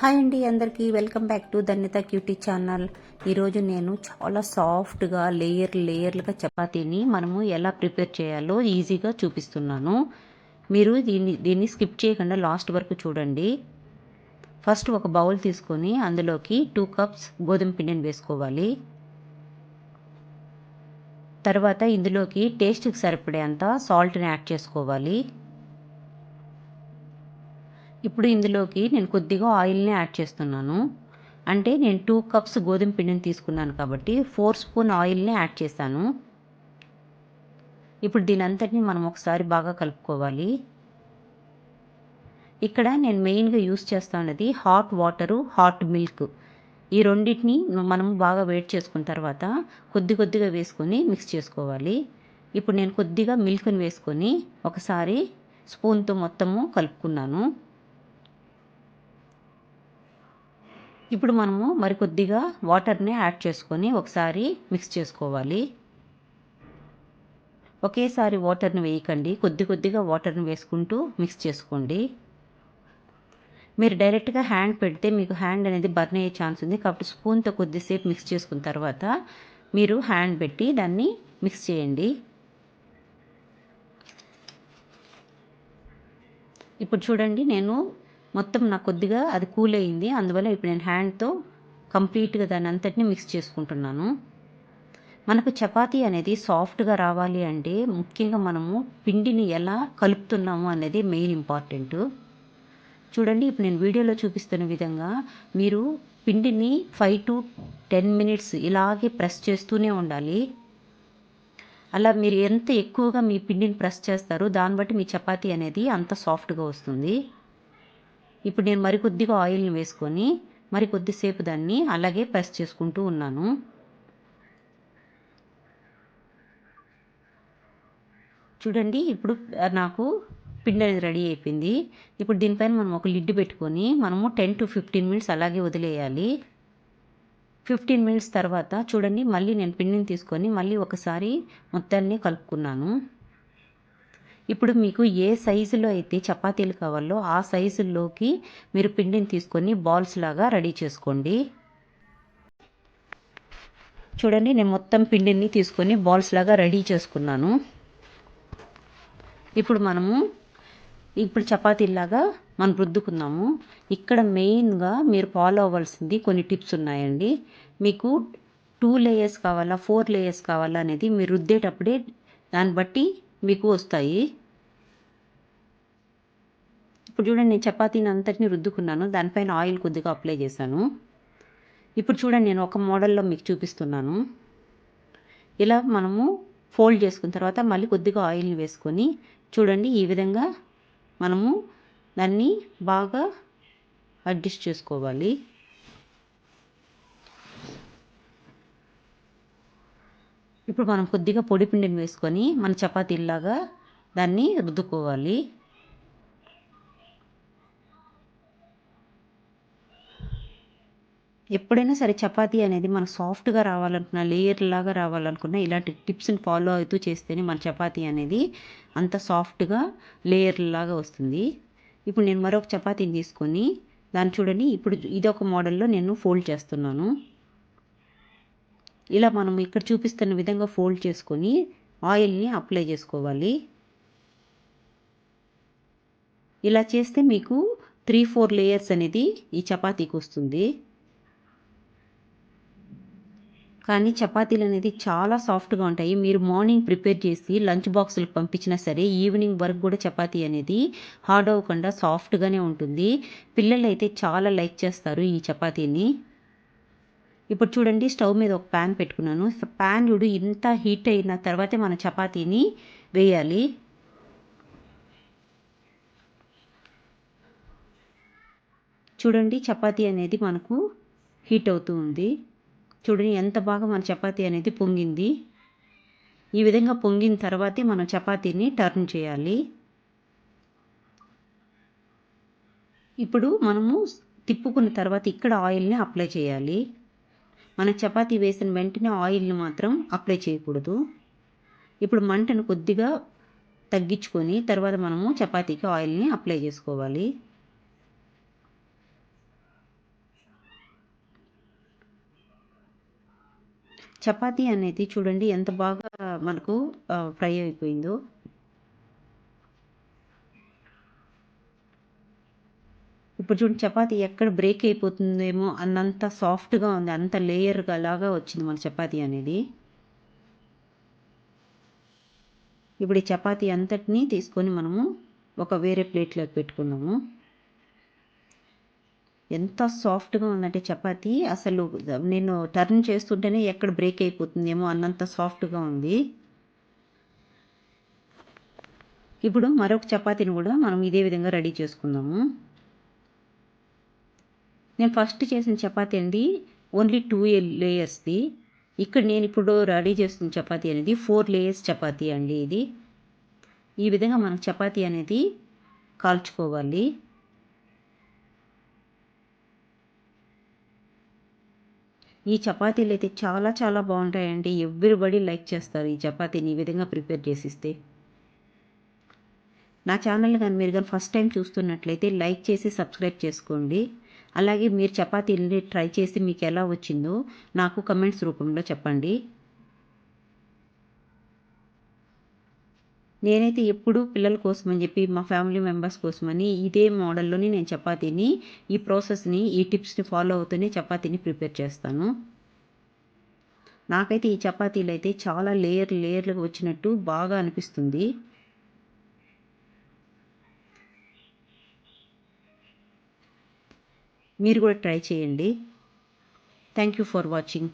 Hi అండి అందరికీ welcome back to Dhanyata cutie channel. ఈరోజు నేను చాలా సాఫ్ట్గా లేయర్ లేయర్లుగా చపాతీని మనము ఎలా ప్రిపేర్ చేయాలో ఈజీగా చూపిస్తున్నాను. మీరు దీన్ని దీన్ని స్కిప్ చేయకుండా లాస్ట్ వరకు చూడండి. ఫస్ట్ ఒక బౌల్ తీసుకొని అందులోకి టూ కప్స్ గోధుమ పిండిని వేసుకోవాలి. తర్వాత ఇందులోకి టేస్ట్కి సరిపడేంత సాల్ట్ని యాడ్ చేసుకోవాలి. ఇప్పుడు ఇందులోకి నేను కొద్దిగా ఆయిల్ని యాడ్ చేస్తున్నాను. అంటే నేను టూ కప్స్ గోధుమ పిండిని తీసుకున్నాను కాబట్టి ఫోర్ స్పూన్ ఆయిల్ని యాడ్ చేశాను. ఇప్పుడు దీని అంతటిని మనం ఒకసారి బాగా కలుపుకోవాలి. ఇక్కడ నేను మెయిన్గా యూస్ చేస్తున్నది హాట్ వాటరు హాట్ మిల్క్. ఈ రెండింటిని మనం బాగా వేడి చేసుకున్న తర్వాత కొద్ది కొద్దిగా వేసుకొని మిక్స్ చేసుకోవాలి. ఇప్పుడు నేను కొద్దిగా మిల్క్ని వేసుకొని ఒకసారి స్పూన్తో మొత్తము కలుపుకున్నాను. ఇప్పుడు మనము మరికొద్దిగా వాటర్ని యాడ్ చేసుకొని ఒకసారి మిక్స్ చేసుకోవాలి. ఒకేసారి వాటర్ని వేయకండి. కొద్ది కొద్దిగా వాటర్ని వేసుకుంటూ మిక్స్ చేసుకోండి. మీరు డైరెక్ట్గా హ్యాండ్ పెడితే మీకు హ్యాండ్ అనేది బర్న్ అయ్యే ఛాన్స్ ఉంది. కాబట్టి స్పూన్తో కొద్దిసేపు మిక్స్ చేసుకున్న తర్వాత మీరు హ్యాండ్ పెట్టి దాన్ని మిక్స్ చేయండి. ఇప్పుడు చూడండి నేను మొత్తం నాకు కొద్దిగా అది కూల్ అయింది. అందువల్ల ఇప్పుడు నేను హ్యాండ్తో కంప్లీట్గా దాని అంతటిని మిక్స్ చేసుకుంటున్నాను. మనకు చపాతీ అనేది సాఫ్ట్గా రావాలి అంటే ముఖ్యంగా మనము పిండిని ఎలా కలుపుతున్నాము అనేది మెయిన్ ఇంపార్టెంట్ చూడండి ఇప్పుడు నేను వీడియోలో చూపిస్తున్న విధంగా మీరు పిండిని ఫైవ్ టు టెన్ మినిట్స్ ఇలాగే ప్రెస్ చేస్తూనే ఉండాలి. అలా మీరు ఎంత ఎక్కువగా మీ పిండిని ప్రెస్ చేస్తారో దాన్ని బట్టి మీ చపాతీ అనేది అంత సాఫ్ట్గా వస్తుంది. ఇప్పుడు నేను మరికొద్దిగా ఆయిల్ని వేసుకొని మరి కొద్దిసేపు దాన్ని అలాగే ప్రెస్ చేసుకుంటూ ఉన్నాను. చూడండి ఇప్పుడు నాకు పిండి అనేది రెడీ అయిపోయింది. ఇప్పుడు దీనిపైన మనం ఒక లిడ్ పెట్టుకొని మనము టెన్ టు ఫిఫ్టీన్ మినిట్స్ అలాగే వదిలేయాలి. ఫిఫ్టీన్ మినిట్స్ తర్వాత చూడండి మళ్ళీ నేను పిండిని తీసుకొని మళ్ళీ ఒకసారి మొత్తాన్ని కలుపుకున్నాను. ఇప్పుడు మీకు ఏ సైజులో అయితే చపాతీలు కావాలో ఆ సైజుల్లోకి మీరు పిండిని తీసుకొని బాల్స్ లాగా రెడీ చేసుకోండి. చూడండి నేను మొత్తం పిండిని తీసుకొని బాల్స్ లాగా రెడీ చేసుకున్నాను. ఇప్పుడు మనము ఇప్పుడు చపాతీలాగా మనం రుద్దుకున్నాము ఇక్కడ మెయిన్గా మీరు ఫాలో అవ్వాల్సింది కొన్ని టిప్స్ ఉన్నాయండి. మీకు టూ లేయర్స్ కావాలా ఫోర్ లేయర్స్ కావాలా అనేది మీరు రుద్దేటప్పుడే దాన్ని బట్టి మీకు వస్తాయి. ఇప్పుడు చూడండి నేను చపాతీని అంతటిని రుద్దుకున్నాను. దానిపైన ఆయిల్ కొద్దిగా అప్లై చేశాను. ఇప్పుడు చూడండి నేను ఒక మోడల్లో మీకు చూపిస్తున్నాను. ఇలా మనము ఫోల్డ్ చేసుకున్న తర్వాత మళ్ళీ కొద్దిగా ఆయిల్ని వేసుకొని చూడండి ఈ విధంగా మనము దాన్ని బాగా అడ్జస్ట్ చేసుకోవాలి. ఇప్పుడు మనం కొద్దిగా పొడి పిండిని వేసుకొని మన చపాతీలాగా దాన్ని రుద్దుకోవాలి. ఎప్పుడైనా సరే చపాతీ అనేది మన సాఫ్ట్గా రావాలనుకున్న లేయర్ లాగా రావాలనుకున్న ఇలాంటి టిప్స్ని ఫాలో అవుతూ చేస్తేనే మన చపాతీ అనేది అంత సాఫ్ట్గా లేయర్ లాగా వస్తుంది. ఇప్పుడు నేను మరొక చపాతీని తీసుకొని దాన్ని చూడండి. ఇప్పుడు ఇదొక మోడల్లో నేను ఫోల్డ్ చేస్తున్నాను. ఇలా మనం ఇక్కడ చూపిస్తున్న విధంగా ఫోల్డ్ చేసుకొని ఆయిల్ని అప్లై చేసుకోవాలి. ఇలా చేస్తే మీకు త్రీ ఫోర్ లేయర్స్ అనేది ఈ చపాతీకి వస్తుంది. కానీ చపాతీలు అనేది చాలా సాఫ్ట్గా ఉంటాయి. మీరు మార్నింగ్ ప్రిపేర్ చేసి లంచ్ బాక్సులకు పంపించినా సరే ఈవినింగ్ వరకు కూడా చపాతీ అనేది హార్డ్ అవ్వకుండా సాఫ్ట్గానే ఉంటుంది. పిల్లలు అయితే చాలా లైక్ చేస్తారు ఈ చపాతీని. ఇప్పుడు చూడండి స్టవ్ మీద ఒక ప్యాన్ పెట్టుకున్నాను. ప్యాన్ చూడు ఇంత హీట్ అయిన తర్వాతే మన చపాతీని వేయాలి. చూడండి చపాతీ అనేది మనకు హీట్ అవుతూ ఉంది. చూడండి ఎంత బాగా మన చపాతీ అనేది పొంగింది. ఈ విధంగా పొంగిన తర్వాతే మనం చపాతీని టర్న్ చేయాలి. ఇప్పుడు మనము తిప్పుకున్న తర్వాత ఇక్కడ ఆయిల్ని అప్లై చేయాలి. మన చపాతీ వేసిన వెంటనే ఆయిల్ని మాత్రం అప్లై చేయకూడదు. ఇప్పుడు మంటను కొద్దిగా తగ్గించుకొని తర్వాత మనము చపాతీకి ఆయిల్ని అప్లై చేసుకోవాలి. చపాతీ అనేది చూడండి ఎంత బాగా మనకు ఫ్రై అయిపోయిందో. ఇప్పుడు చూడండి చపాతీ ఎక్కడ బ్రేక్ అయిపోతుందేమో అన్నంత సాఫ్ట్గా ఉంది అంత లేయర్గా లాగా వచ్చింది మన చపాతీ అనేది. ఇప్పుడు ఈ చపాతీ అంతటినీ తీసుకొని మనము ఒక వేరే ప్లేట్లోకి పెట్టుకున్నాము ఎంత సాఫ్ట్గా ఉందంటే చపాతీ. అసలు నేను టర్న్ చేస్తుంటేనే ఎక్కడ బ్రేక్ అయిపోతుందేమో అన్నంత సాఫ్ట్గా ఉంది. ఇప్పుడు మరొక చపాతీని కూడా మనం ఇదే విధంగా రెడీ చేసుకుందాము. నేను ఫస్ట్ చేసిన చపాతీ అండి ఓన్లీ టూ లేయర్స్ది. ఇక్కడ నేను ఇప్పుడు రెడీ చేస్తున్న చపాతీ అనేది ఫోర్ లేయర్స్ చపాతీ అండి ఇది. ఈ విధంగా మనం చపాతీ అనేది కాల్చుకోవాలి. ఈ చపాతీలు అయితే చాలా చాలా బాగుంటాయండి. ఎవ్రీబడి లైక్ చేస్తారు ఈ చపాతీని ఈ విధంగా ప్రిపేర్ చేసిస్తే. నా ఛానల్ కానీ మీరు కానీ ఫస్ట్ టైం చూస్తున్నట్లయితే లైక్ చేసి సబ్స్క్రైబ్ చేసుకోండి. అలాగే మీరు చపాతీలని ట్రై చేసి మీకు ఎలా వచ్చిందో నాకు కమెంట్స్ రూపంలో చెప్పండి. నేనైతే ఎప్పుడూ పిల్లల కోసం అని చెప్పి మా ఫ్యామిలీ మెంబర్స్ కోసమని ఇదే మోడల్లోని నేను చపాతీని ఈ ప్రాసెస్ని ఈ టిప్స్ని ఫాలో అవుతూనే చపాతీని ప్రిపేర్ చేస్తాను. నాకైతే ఈ చపాతీలు అయితే చాలా లేయర్ లేయర్లుగా వచ్చినట్టు బాగా అనిపిస్తుంది. మీరు కూడా ట్రై చేయండి. Thank you for watching.